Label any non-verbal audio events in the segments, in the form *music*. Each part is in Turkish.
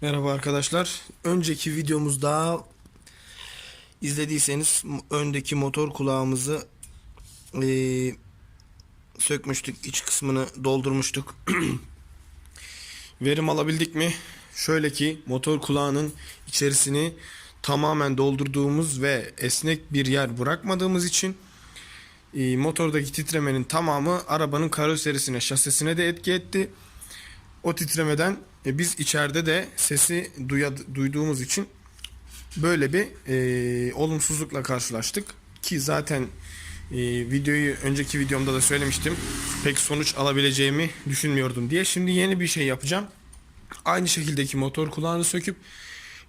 Merhaba arkadaşlar. Önceki videomuzda izlediyseniz öndeki motor kulağımızı eee, sökmüştük. iç kısmını doldurmuştuk. *clears throat* Verim alabildik mi? Şöyle ki motor kulağının içerisini tamamen doldurduğumuz ve esnek bir yer bırakmadığımız için eee, motordaki titremenin tamamı arabanın karoserisine, şasisine de etki etti. O titremeden e, biz içeride de sesi duya- duyduğumuz için böyle bir e, olumsuzlukla karşılaştık. Ki zaten e, videoyu önceki videomda da söylemiştim. Pek sonuç alabileceğimi düşünmüyordum diye. Şimdi yeni bir şey yapacağım. Aynı şekildeki motor kulağını söküp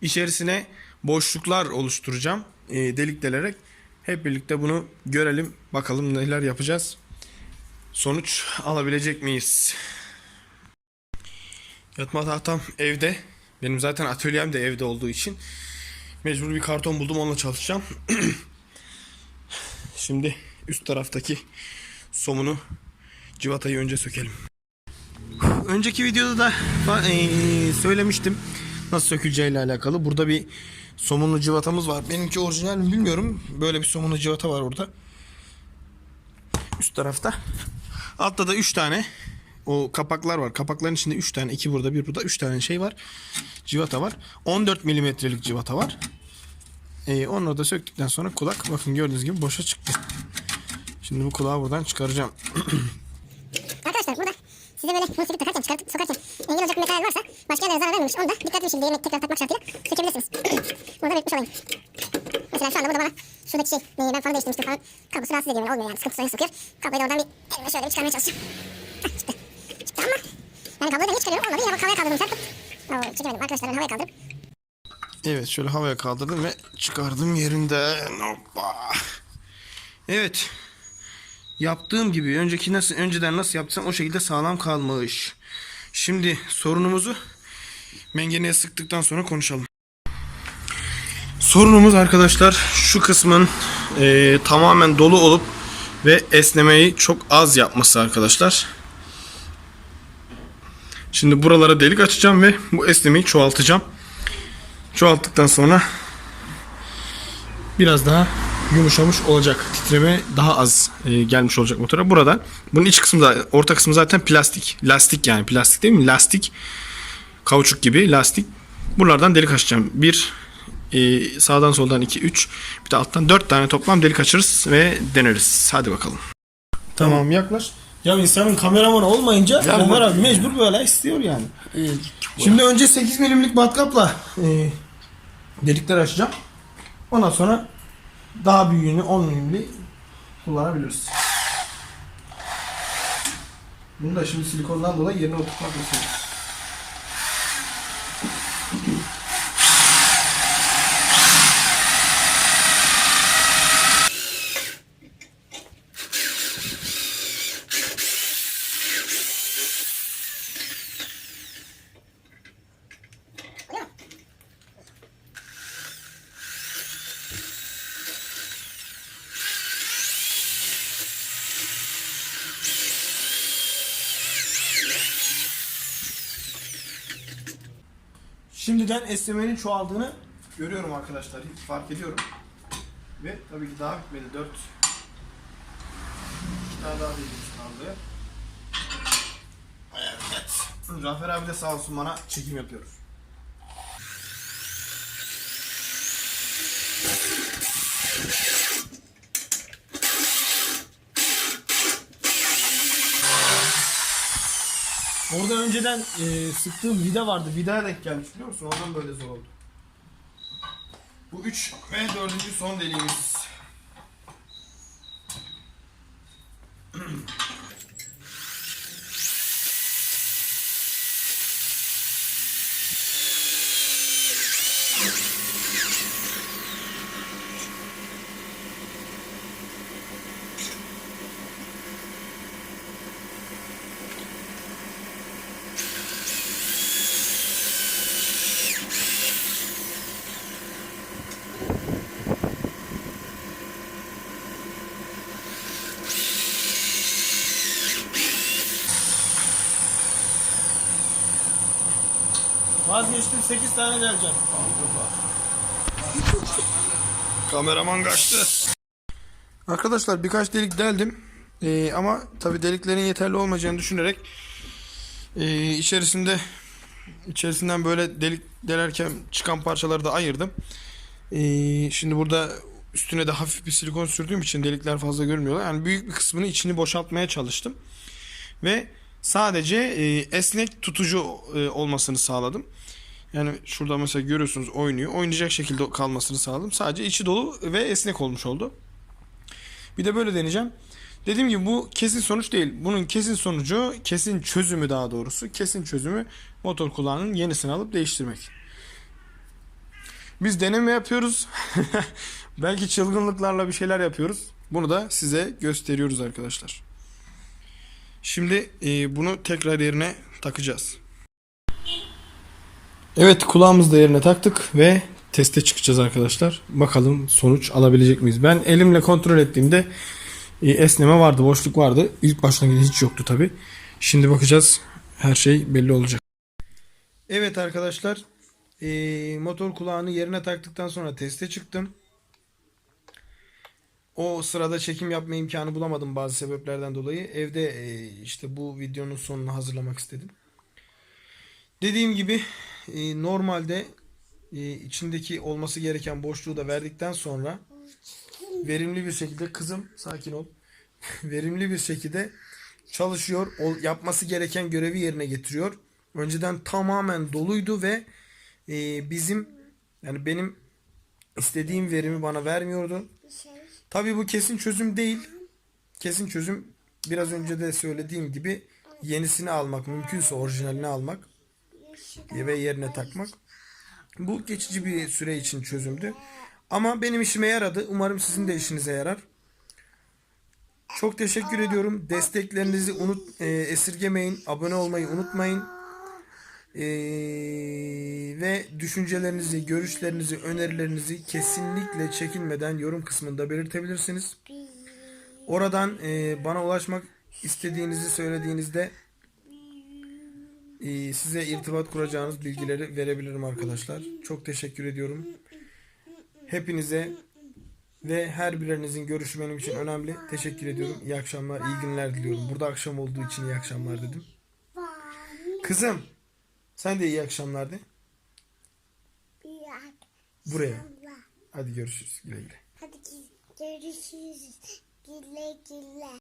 içerisine boşluklar oluşturacağım. E, delik delerek. Hep birlikte bunu görelim. Bakalım neler yapacağız. Sonuç alabilecek miyiz? Yatma tahtam evde. Benim zaten atölyem de evde olduğu için mecbur bir karton buldum onunla çalışacağım. *clears throat* Şimdi üst taraftaki somunu civatayı önce sökelim. Önceki videoda da söylemiştim nasıl söküleceğiyle alakalı. Burada bir somunlu civatamız var. Benimki orijinal mi bilmiyorum. Böyle bir somunlu civata var orada. Üst tarafta. Altta da 3 tane o kapaklar var. Kapakların içinde 3 tane, 2 burada, 1 burada, 3 tane şey var. Civata var. 14 milimetrelik civata var. Ee, onu da söktükten sonra kulak bakın gördüğünüz gibi boşa çıktı. Şimdi bu kulağı buradan çıkaracağım. *clears throat* Arkadaşlar burada size böyle söküp takarken çıkartıp sokarken engel olacak bir metal varsa başka yerlere zarar vermemiş. Onu da dikkatli şekilde yerine tekrar takmak şartıyla sökebilirsiniz. *clears throat* Bunu da belirtmiş olayım. Mesela şu anda burada bana şuradaki şey ben fanı değiştirmiştim falan. Kablosu rahatsız ediyor beni olmuyor yani sıkıntı sorun sokuyor. Kabloyu da oradan bir elimle şöyle bir çıkarmaya çalışacağım. Hah, çıktı. Çıktı ama yani kabloyu da niye çıkarıyorum olmadı. Yine bak havaya kaldırdım serpip. Oo, çekemedim arkadaşlar ben havaya kaldırıp. Evet şöyle havaya kaldırdım ve çıkardım yerinden. Hoppa. Evet. Yaptığım gibi önceki nasıl önceden nasıl yaptıysam o şekilde sağlam kalmış. Şimdi sorunumuzu mengeneye sıktıktan sonra konuşalım. Sorunumuz arkadaşlar şu kısmın eee, tamamen dolu olup ve esnemeyi çok az yapması arkadaşlar. Şimdi buralara delik açacağım ve bu esnemeyi çoğaltacağım. Çoğalttıktan sonra biraz daha yumuşamış olacak. Titreme daha az e, gelmiş olacak motora. Burada bunun iç kısmı da orta kısmı zaten plastik. Lastik yani plastik değil mi? Lastik. Kauçuk gibi lastik. Buralardan delik açacağım. Bir e, sağdan soldan 2 3 bir de alttan 4 tane toplam delik açarız ve deneriz. Hadi bakalım. Tamam yaklaş. Ya insanın kameramanı olmayınca kamera mecbur böyle istiyor yani. Şimdi önce 8 milimlik matkapla e, delikler açacağım. Ondan sonra daha büyüğünü 10 milimli kullanabiliriz. Bunu da şimdi silikondan dolayı yerine oturtmak istiyoruz. Şimdiden esnemenin çoğaldığını görüyorum arkadaşlar. Fark ediyorum. Ve tabii ki daha bitmedi. 4 İki tane daha deliğimiz kaldı. Evet. Cafer abi de sağ olsun bana çekim yapıyoruz. Orada önceden e, sıktığım vida vardı. Vidaya denk gelmiş biliyor musun? Ondan böyle zor oldu. Bu 3 ve 4. son deliğimiz. Vazgeçtim 8 tane deleceğim. Kameraman kaçtı. Arkadaşlar birkaç delik deldim. Ee, ama tabi deliklerin yeterli olmayacağını düşünerek ee, içerisinde içerisinden böyle delik delerken çıkan parçaları da ayırdım. Ee, şimdi burada üstüne de hafif bir silikon sürdüğüm için delikler fazla görünmüyorlar. Yani büyük bir kısmını içini boşaltmaya çalıştım. Ve sadece e, esnek tutucu e, olmasını sağladım. Yani şurada mesela görüyorsunuz oynuyor. Oynayacak şekilde kalmasını sağladım. Sadece içi dolu ve esnek olmuş oldu. Bir de böyle deneyeceğim. Dediğim gibi bu kesin sonuç değil. Bunun kesin sonucu, kesin çözümü daha doğrusu, kesin çözümü motor kulağının yenisini alıp değiştirmek. Biz deneme yapıyoruz. *laughs* Belki çılgınlıklarla bir şeyler yapıyoruz. Bunu da size gösteriyoruz arkadaşlar. Şimdi e, bunu tekrar yerine takacağız. Evet kulağımızı da yerine taktık ve teste çıkacağız arkadaşlar. Bakalım sonuç alabilecek miyiz? Ben elimle kontrol ettiğimde e, esneme vardı, boşluk vardı. İlk başlangıçta hiç yoktu tabi. Şimdi bakacağız. Her şey belli olacak. Evet arkadaşlar. e, motor kulağını yerine taktıktan sonra teste çıktım. O sırada çekim yapma imkanı bulamadım bazı sebeplerden dolayı. Evde e, işte bu videonun sonunu hazırlamak istedim. Dediğim gibi e, normalde e, içindeki olması gereken boşluğu da verdikten sonra verimli bir şekilde kızım sakin ol. *laughs* verimli bir şekilde çalışıyor. yapması gereken görevi yerine getiriyor. Önceden tamamen doluydu ve bizim yani benim istediğim verimi bana vermiyordu. Tabii bu kesin çözüm değil. Kesin çözüm biraz önce de söylediğim gibi yenisini almak mümkünse orijinalini almak ve yerine takmak. Bu geçici bir süre için çözümdü. Ama benim işime yaradı. Umarım sizin de işinize yarar. Çok teşekkür ediyorum. Desteklerinizi unut e, esirgemeyin. Abone olmayı unutmayın. E, ve düşüncelerinizi, görüşlerinizi, önerilerinizi kesinlikle çekinmeden yorum kısmında belirtebilirsiniz. Oradan e, bana ulaşmak istediğinizi söylediğinizde e, size irtibat kuracağınız bilgileri verebilirim arkadaşlar. Çok teşekkür ediyorum. Hepinize ve her birinizin görüşü benim için önemli. Teşekkür ediyorum. İyi akşamlar, iyi günler diliyorum. Burada akşam olduğu için iyi akşamlar dedim. Kızım, sen de iyi akşamlar de. Buraya. Hadi görüşürüz. Güle güle. Hadi görüşürüz. Güle güle.